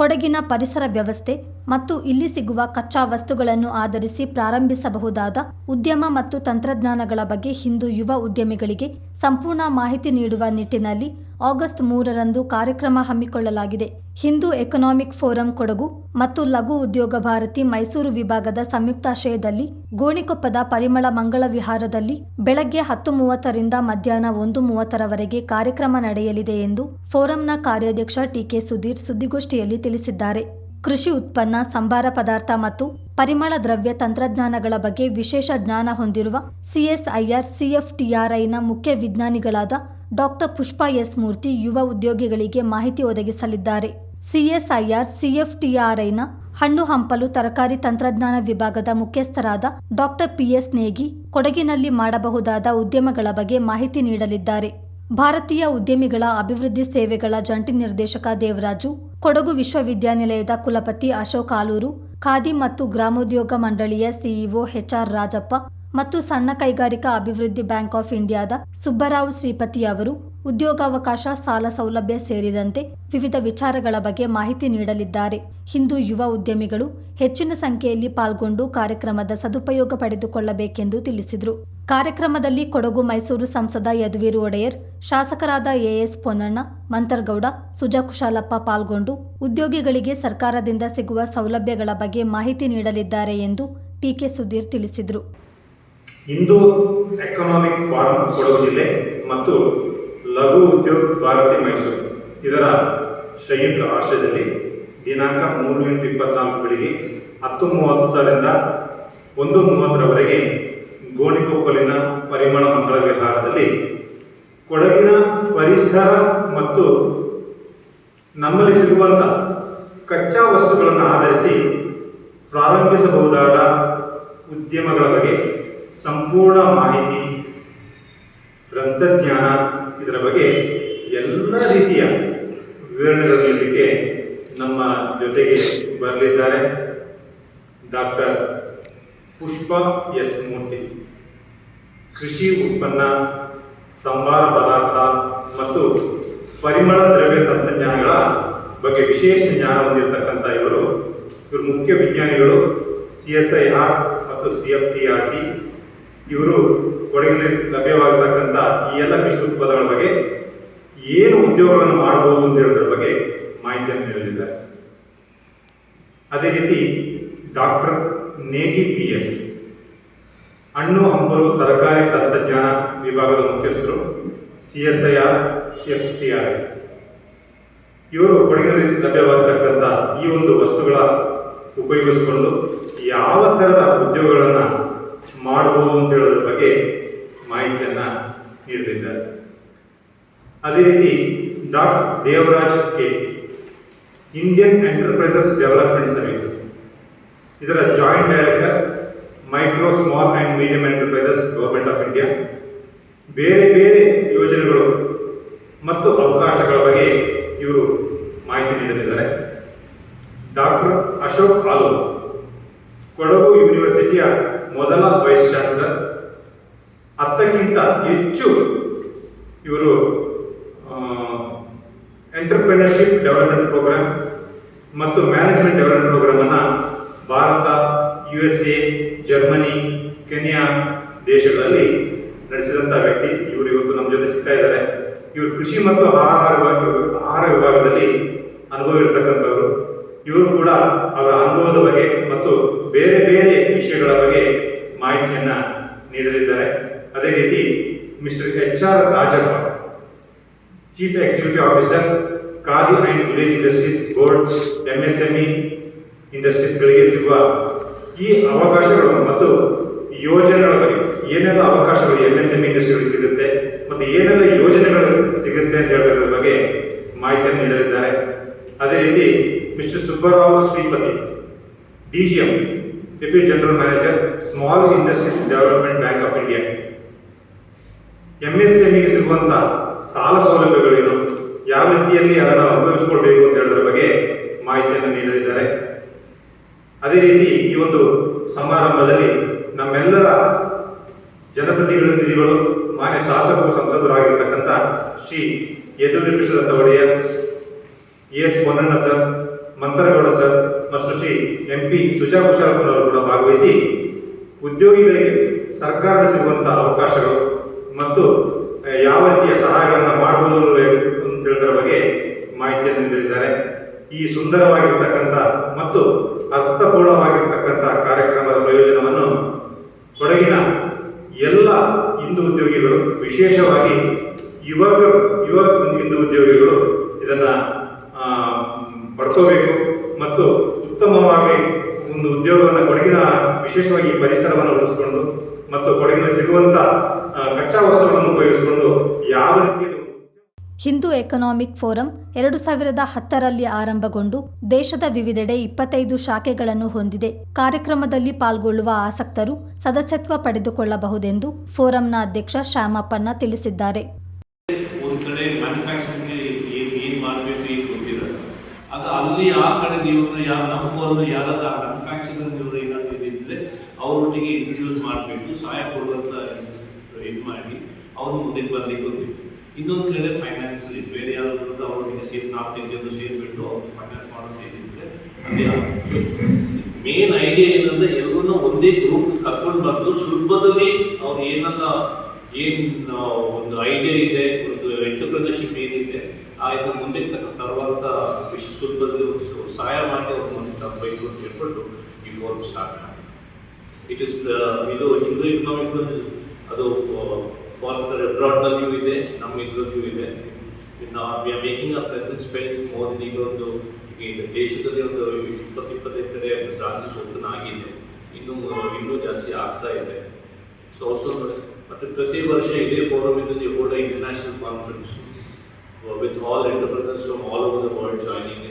ಕೊಡಗಿನ ಪರಿಸರ ವ್ಯವಸ್ಥೆ ಮತ್ತು ಇಲ್ಲಿ ಸಿಗುವ ಕಚ್ಚಾ ವಸ್ತುಗಳನ್ನು ಆಧರಿಸಿ ಪ್ರಾರಂಭಿಸಬಹುದಾದ ಉದ್ಯಮ ಮತ್ತು ತಂತ್ರಜ್ಞಾನಗಳ ಬಗ್ಗೆ ಹಿಂದೂ ಯುವ ಉದ್ಯಮಿಗಳಿಗೆ ಸಂಪೂರ್ಣ ಮಾಹಿತಿ ನೀಡುವ ನಿಟ್ಟಿನಲ್ಲಿ ಆಗಸ್ಟ್ ಮೂರರಂದು ಕಾರ್ಯಕ್ರಮ ಹಮ್ಮಿಕೊಳ್ಳಲಾಗಿದೆ. ಹಿಂದೂ ಎಕನಾಮಿಕ್ ಫೋರಂ ಕೊಡಗು ಮತ್ತು ಲಘು ಉದ್ಯೋಗ ಭಾರತಿ ಮೈಸೂರು ವಿಭಾಗದ ಸಂಯುಕ್ತಾಶ್ರಯದಲ್ಲಿ ಗೋಣಿಕೊಪ್ಪದ ಪರಿಮಳ ಮಂಗಳ ವಿಹಾರದಲ್ಲಿ ಬೆಳಗ್ಗೆ ಹತ್ತು ಮೂವತ್ತರಿಂದ ಮಧ್ಯಾಹ್ನ ಒಂದು ಮೂವತ್ತರವರೆಗೆ ಕಾರ್ಯಕ್ರಮ ನಡೆಯಲಿದೆ ಎಂದು ಫೋರಂನ ಕಾರ್ಯಾಧ್ಯಕ್ಷ ಟಿಕೆ ಸುಧೀರ್ ಸುದ್ದಿಗೋಷ್ಠಿಯಲ್ಲಿ ತಿಳಿಸಿದ್ದಾರೆ. ಕೃಷಿ ಉತ್ಪನ್ನ, ಸಂಬಾರ ಪದಾರ್ಥ ಮತ್ತು ಪರಿಮಳ ದ್ರವ್ಯ ತಂತ್ರಜ್ಞಾನಗಳ ಬಗ್ಗೆ ವಿಶೇಷ ಜ್ಞಾನ ಹೊಂದಿರುವ ಸಿಎಸ್ಐಆರ್ ಸಿಎಫ್ಟಿಆರ್ಐನ ಮುಖ್ಯ ವಿಜ್ಞಾನಿಗಳಾದ ಡಾಕ್ಟರ್ ಪುಷ್ಪಾ ಎಸ್ ಮೂರ್ತಿ ಯುವ ಉದ್ಯೋಗಿಗಳಿಗೆ ಮಾಹಿತಿ ಒದಗಿಸಲಿದ್ದಾರೆ. ಸಿಎಸ್ಐಆರ್, ಸಿಎಫ್ಟಿಆರ್ಐನ ಹಣ್ಣು ಹಂಪಲು ತರಕಾರಿ ತಂತ್ರಜ್ಞಾನ ವಿಭಾಗದ ಮುಖ್ಯಸ್ಥರಾದ ಡಾಕ್ಟರ್ ಪಿಎಸ್ ನೇಗಿ ಕೊಡಗಿನಲ್ಲಿ ಮಾಡಬಹುದಾದ ಉದ್ಯಮಗಳ ಬಗ್ಗೆ ಮಾಹಿತಿ ನೀಡಲಿದ್ದಾರೆ. ಭಾರತೀಯ ಉದ್ಯಮಿಗಳ ಅಭಿವೃದ್ಧಿ ಸೇವೆಗಳ ಜಂಟಿ ನಿರ್ದೇಶಕ ದೇವರಾಜು, ಕೊಡಗು ವಿಶ್ವವಿದ್ಯಾನಿಲಯದ ಕುಲಪತಿ ಅಶೋಕ್ ಆಲೂರು, ಖಾದಿ ಮತ್ತು ಗ್ರಾಮೋದ್ಯೋಗ ಮಂಡಳಿಯ ಸಿಇಒ ಎಚ್ಆರ್ ರಾಜಪ್ಪ ಮತ್ತು ಸಣ್ಣ ಕೈಗಾರಿಕಾ ಅಭಿವೃದ್ಧಿ ಬ್ಯಾಂಕ್ ಆಫ್ ಇಂಡಿಯಾದ ಸುಬ್ಬರಾವ್ ಶ್ರೀಪತಿ ಅವರು ಉದ್ಯೋಗಾವಕಾಶ, ಸಾಲ ಸೌಲಭ್ಯ ಸೇರಿದಂತೆ ವಿವಿಧ ವಿಚಾರಗಳ ಬಗ್ಗೆ ಮಾಹಿತಿ ನೀಡಲಿದ್ದಾರೆ. ಹಿಂದೂ ಯುವ ಉದ್ಯಮಿಗಳು ಹೆಚ್ಚಿನ ಸಂಖ್ಯೆಯಲ್ಲಿ ಪಾಲ್ಗೊಂಡು ಕಾರ್ಯಕ್ರಮದ ಸದುಪಯೋಗ ಪಡೆದುಕೊಳ್ಳಬೇಕೆಂದು ತಿಳಿಸಿದರು. ಕಾರ್ಯಕ್ರಮದಲ್ಲಿ ಕೊಡಗು ಮೈಸೂರು ಸಂಸದ ಯದುವೀರು ಒಡೆಯರ್, ಶಾಸಕರಾದ ಎಎಸ್ ಪೊನ್ನಣ್ಣ, ಮಂತರ್ಗೌಡ, ಸುಜಾ ಕುಶಾಲಪ್ಪ ಪಾಲ್ಗೊಂಡು ಉದ್ಯೋಗಿಗಳಿಗೆ ಸರ್ಕಾರದಿಂದ ಸಿಗುವ ಸೌಲಭ್ಯಗಳ ಬಗ್ಗೆ ಮಾಹಿತಿ ನೀಡಲಿದ್ದಾರೆ ಎಂದು ಟಿಕೆ ಸುಧೀರ್ ತಿಳಿಸಿದರು. ಹಿಂದೂ ಎಕನಾಮಿಕ್ ಫಾರಂ ಕೊಡಗು ಜಿಲ್ಲೆ ಮತ್ತು ಲಘು ಉದ್ಯೋಗ ಭಾರತಿ ಮೈಸೂರು. ಇದರ ಸಂಯುಕ್ತ ಆಶ್ರಯದಲ್ಲಿ ದಿನಾಂಕ ಮೂರು ಎಂಟು ಇಪ್ಪತ್ನಾಲ್ಕು ಬೆಳಿಗ್ಗೆ ಹತ್ತು ಮೂವತ್ತರಿಂದ ಒಂದು ಮೂವತ್ತರವರೆಗೆ ಗೋಣಿಕೊಪ್ಪಲಿನ ಪರಿಮಳ ಮಂಗಳ ವಿಹಾರದಲ್ಲಿ ಕೊಡಗಿನ ಪರಿಸರ ಮತ್ತು ನಮ್ಮಲ್ಲಿ ಸಿಗುವಂಥ ಕಚ್ಚಾ ವಸ್ತುಗಳನ್ನು ಆಧರಿಸಿ ಪ್ರಾರಂಭಿಸಬಹುದಾದ ಉದ್ಯಮಗಳ ಬಗ್ಗೆ ಸಂಪೂರ್ಣ ಮಾಹಿತಿ, ತಂತ್ರಜ್ಞಾನ ಇದರ ಬಗ್ಗೆ ಎಲ್ಲ ರೀತಿಯ ನೀಡಲಿಕ್ಕೆ ನಮ್ಮ ಜೊತೆಗೆ ಬರಲಿದ್ದಾರೆ. Doctor Pushpa S Murthy. ಕೃಷಿ ಉತ್ಪನ್ನ, ಸಂಬಾರ ಪದಾರ್ಥ ಮತ್ತು ಪರಿಮಳ ದ್ರವ್ಯ ತಂತ್ರಜ್ಞಾನಗಳ ಬಗ್ಗೆ ವಿಶೇಷ ಜ್ಞಾನ ಹೊಂದಿರತಕ್ಕಂಥ ಇವರು. ಇವರು ಮುಖ್ಯ ವಿಜ್ಞಾನಿಗಳು, ಸಿ ಎಸ್ ಐ ಆರ್ ಮತ್ತು C F T R T. ಇವರು ಕೊಡಗಿನಲ್ಲಿ ಲಭ್ಯವಾಗತಕ್ಕಂಥ ಈ ಎಲ್ಲ ಕೃಷಿ ಉತ್ಪನ್ನಗಳ ಬಗ್ಗೆ ಏನು ಉದ್ಯೋಗಗಳನ್ನು ಮಾಡಬಹುದು ಅಂತ ಹೇಳೋದ್ರ ಬಗ್ಗೆ ಮಾಹಿತಿಯನ್ನು ನೀಡಲಿದ್ದಾರೆ ಅದೇ ರೀತಿ ಡಾಕ್ಟರ್ ನೇಗಿ ಪಿ ಎಸ್. ಹಣ್ಣು, ಹಂಪಲು, ತರಕಾರಿ, ತಂತ್ರಜ್ಞಾನ ವಿಭಾಗದ ಮುಖ್ಯಸ್ಥರು, C S I R, C F T R. ಇವರು ಕೊಡಗಿನಲ್ಲಿ ಲಭ್ಯವಾಗತಕ್ಕಂಥ ಈ ಒಂದು ವಸ್ತುಗಳ ಉಪಯೋಗಿಸಿಕೊಂಡು ಯಾವ ಥರದ ಉದ್ಯೋಗಗಳನ್ನು ಮಾಡಬಹುದು ಅಂತ ಹೇಳೋದ್ರ ಬಗ್ಗೆ ಮಾಹಿತಿಯನ್ನು ನೀಡಲಿದ್ದಾರೆ ಅದೇ ರೀತಿ doctor Devaraj K. Indian enterprises development services ಇದರ joint director micro small and medium enterprises government of India ಬೇರೆ ಬೇರೆ ಯೋಜನೆಗಳು ಮತ್ತು ಅವಕಾಶಗಳ ಬಗ್ಗೆ ಇವರು ಮಾಹಿತಿ ನೀಡಲಿದ್ದಾರೆ. ಡಾಕ್ಟರ್ ಅಶೋಕ್ ಆಲೋ ಕೊಡಗು ಯೂನಿವರ್ಸಿಟಿಯ ಮೊದಲ ವೈಸ್ ಚಾನ್ಸಲರ್ ಹತ್ತಕ್ಕಿಂತ ಹೆಚ್ಚು ಇವರು ಎಂಟರ್ಪ್ರಿನರ್ಶಿಪ್ ಡೆವಲಪ್ಮೆಂಟ್ ಪ್ರೋಗ್ರಾಮ್ ಮತ್ತು ಮ್ಯಾನೇಜ್ಮೆಂಟ್ ಡೆವಲಪ್ಮೆಂಟ್ ಪ್ರೋಗ್ರಾಮ್ ಅನ್ನ Bharat U S A Germany Kenya ದೇಶಗಳಲ್ಲಿ ನಡೆಸಿದಂಥ ವ್ಯಕ್ತಿ ಇವರು ಇವತ್ತು ನಮ್ಮ ಜೊತೆ ಸಿಗ್ತಾ ಇದ್ದಾರೆ. ಇವರು ಕೃಷಿ ಮತ್ತು ಆಹಾರ ಆಹಾರ ವಿಭಾಗದಲ್ಲಿ ಅನುಭವ ಇರತಕ್ಕಂಥವರು. ಇವರು ಕೂಡ ಅವರ ಅನುಭವದ ಬಗ್ಗೆ ಮತ್ತು ಬೇರೆ ಬೇರೆ ವಿಷಯಗಳ ಬಗ್ಗೆ ಮಾಹಿತಿಯನ್ನ ನೀಡಲಿದ್ದಾರೆ ಅದೇ ರೀತಿ mister H R Rajappa chief executive officer Khadi and village industries board MSME ಇಂಡಸ್ಟ್ರೀಸ್ಗಳಿಗೆ ಸಿಗುವ ಈ ಅವಕಾಶಗಳು ಮತ್ತು ಯೋಜನೆಗಳ ಬಗ್ಗೆ ಏನೆಲ್ಲ ಅವಕಾಶಗಳು ಎಂಎಸ್ಎಂಇ ಇಂಡಸ್ಟ್ರಿಗಳಿಗೆ ಸಿಗುತ್ತೆ ಮತ್ತು ಏನೆಲ್ಲ ಯೋಜನೆಗಳು ಸಿಗುತ್ತೆ ಅಂತ ಹೇಳೋದ್ರ ಬಗ್ಗೆ ಮಾಹಿತಿಯನ್ನು ನೀಡಲಿದ್ದಾರೆ. ಅದೇ ರೀತಿ mister Subbarao Shripathi DGM deputy general manager small industries development bank of India ಎಂಎಸ್ಎಂಇಗೆ ಸಿಗುವಂತ ಸಾಲ ಸೌಲಭ್ಯಗಳೇನು ಯಾವ ರೀತಿಯಲ್ಲಿ ಅದನ್ನು ಅನುಭವಿಸಿಕೊಳ್ಬೇಕು ಅಂತ ಹೇಳೋದ್ರ ಬಗ್ಗೆ ಮಾಹಿತಿಯನ್ನು ನೀಡಲಿದ್ದಾರೆ. ಅದೇ ರೀತಿ ಈ ಒಂದು ಸಮಾರಂಭದಲ್ಲಿ ನಮ್ಮೆಲ್ಲರ ಜನಪ್ರತಿನಿಧಿಗಳು ಮಾನ್ಯ ಶಾಸಕರು, ಸಂಸದರಾಗಿರ್ತಕ್ಕಂಥ Shri Yaduveer Krishnadatta Wadiyar S Ponnanna sir, Mantar Gowda sir, ಮತ್ತು ಶ್ರೀ ಎಂ ಪಿ ಸುಜಾ ಅವರು ಕೂಡ ಭಾಗವಹಿಸಿ ಉದ್ಯೋಗಿಗಳಿಗೆ ಸರ್ಕಾರದ ಸಿಗುವಂತಹ ಅವಕಾಶಗಳು ಮತ್ತು ಯಾವ ರೀತಿಯ ಸಹಾಯಗಳನ್ನು ಮಾಡಬಹುದು ಹೇಳಿದ್ರ ಬಗ್ಗೆ ಮಾಹಿತಿಯನ್ನು ನೀಡಿದ್ದಾರೆ. ಈ ಸುಂದರವಾಗಿರ್ತಕ್ಕಂಥ ಮತ್ತು ಅರ್ಥಪೂರ್ಣವಾಗಿರ್ತಕ್ಕಂಥ ಕಾರ್ಯಕ್ರಮದ ಪ್ರಯೋಜನವನ್ನು ಕೊಡಗಿನ ಎಲ್ಲ ಹಿಂದೂ ಉದ್ಯೋಗಿಗಳು, ವಿಶೇಷವಾಗಿ ಯುವಕ ಯುವ ಹಿಂದೂ ಉದ್ಯೋಗಿಗಳು ಇದನ್ನ ಪಡ್ಕೋಬೇಕು ಮತ್ತು ಉತ್ತಮವಾಗಿ ಒಂದು ಉದ್ಯೋಗವನ್ನು ಕೊಡಗಿನ ವಿಶೇಷವಾಗಿ ಪರಿಸರವನ್ನು ಉಳಿಸಿಕೊಂಡು ಮತ್ತು ಕೊಡಗಿನ ಸಿಗುವಂತ ಕಚ್ಚಾ ವಸ್ತುಗಳನ್ನು ಉಪಯೋಗಿಸಿಕೊಂಡು ಯಾವ ರೀತಿಯಲ್ಲಿ ಹಿಂದೂ ಎಕನಾಮಿಕ್ ಫೋರಂ ಎರಡು ಸಾವಿರದ ಹತ್ತರಲ್ಲಿ ಆರಂಭಗೊಂಡು ದೇಶದ ವಿವಿಧೆಡೆ ಇಪ್ಪತ್ತೈದು ಶಾಖೆಗಳನ್ನು ಹೊಂದಿದೆ. ಕಾರ್ಯಕ್ರಮದಲ್ಲಿ ಪಾಲ್ಗೊಳ್ಳುವ ಆಸಕ್ತರು ಸದಸ್ಯತ್ವ ಪಡೆದುಕೊಳ್ಳಬಹುದೆಂದು ಫೋರಂನ ಅಧ್ಯಕ್ಷ ಶ್ಯಾಮಪ್ಪಣ್ಣ ತಿಳಿಸಿದ್ದಾರೆ. ಅದು ಅಲ್ಲಿ ಆ ಕಡೆ ನೀವು ಯಾವ ನಮ್ಮ ಫೋನ್ ಯಾರಾದ್ರೂ ಆ ಮ್ಯಾನುಫ್ಯಾಕ್ಚರಿಂಗ್ ಇವರು ಏನಾದ್ರು ಇದ್ರೆ ಅವರೊಟ್ಟಿಗೆ ಇಂಟ್ರೊಡ್ಯೂಸ್ ಮಾಡಬೇಕು ಸಹಾಯ ಕೊಡುವಂತ ಇದು ಮಾಡಿ, ಅವ್ರು ಮುಂದೆ ಬರ್ಲಿಕ್ಕೆ ಇನ್ನೊಂದು ಕಡೆ ಫೈನಾನ್ಸ್ ಬೇರೆ ಯಾರಾದ್ರೂ ಅವ್ರಿಗೆ ಸೇರ್ ನಾಲ್ಕೈದು ಜನ ಸೇರಿಬಿಟ್ಟು ಅವ್ರು ಫೈನಾನ್ಸ್ ಮಾಡೋದು ಏನಿದ್ರೆ ಅದೇ ಮೇನ್ ಐಡಿಯಾ ಏನಂದ್ರೆ ಎಲ್ಲರೂ ಒಂದೇ ಗ್ರೂಪ್ ಕರ್ಕೊಂಡು ಬಂದು ಸುಲಭದಲ್ಲಿ ಅವ್ರು ಏನನ್ನ ಏನ್ ಒಂದು ಐಡಿಯಾ ಇದೆ, ಒಂದು ಎಂಟರ್ಪ್ರಿನರ್ಶಿಪ್ ಏನಿದೆ, ಆ ಇದು ಮುಂದೆ ತರುವಂತ ವಿಶ್ವ ಸುಲಭದಲ್ಲಿ ಒಂದು ಸಹಾಯ ಮಾಡಿ ಅವ್ರು ಮುಂದೆ ತರಬೇಕು ಅಂತ ಹೇಳ್ಬಿಟ್ಟು ಈ ಫೋರ್ಮ್ ಸ್ಟಾರ್ಟ್ ಮಾಡಿ ಇಟ್ ಇಸ್ ಇದು ಹಿಂದೂ ಎಕನಾಮಿಕ್ ಅದು ಫಾರ್ ಅಬ್ರಾಡ್ನಲ್ಲಿಯೂ ಇದೆ, ನಮ್ಮ ಇದರಲ್ಲಿಯೂ ಇದೆ. ಇನ್ನು we are making a presence spend more ಈಗ ಒಂದು, ಈಗ ದೇಶದಲ್ಲಿ ಒಂದು ಇಪ್ಪತ್ತು, ಇಪ್ಪತ್ತೈದು ಕಡೆ ಬ್ರಾಂಚಸ್ ಓಪನ್ ಆಗಿದೆ. ಇನ್ನೂ ಇನ್ನೂ ಜಾಸ್ತಿ ಆಗ್ತಾ ಇದೆ. ಸೊ ಆಲ್ಸೋ ಮತ್ತು ಪ್ರತಿ ವರ್ಷ ಇದೇ forum the hold international conference with all entrepreneurs from all over the world joining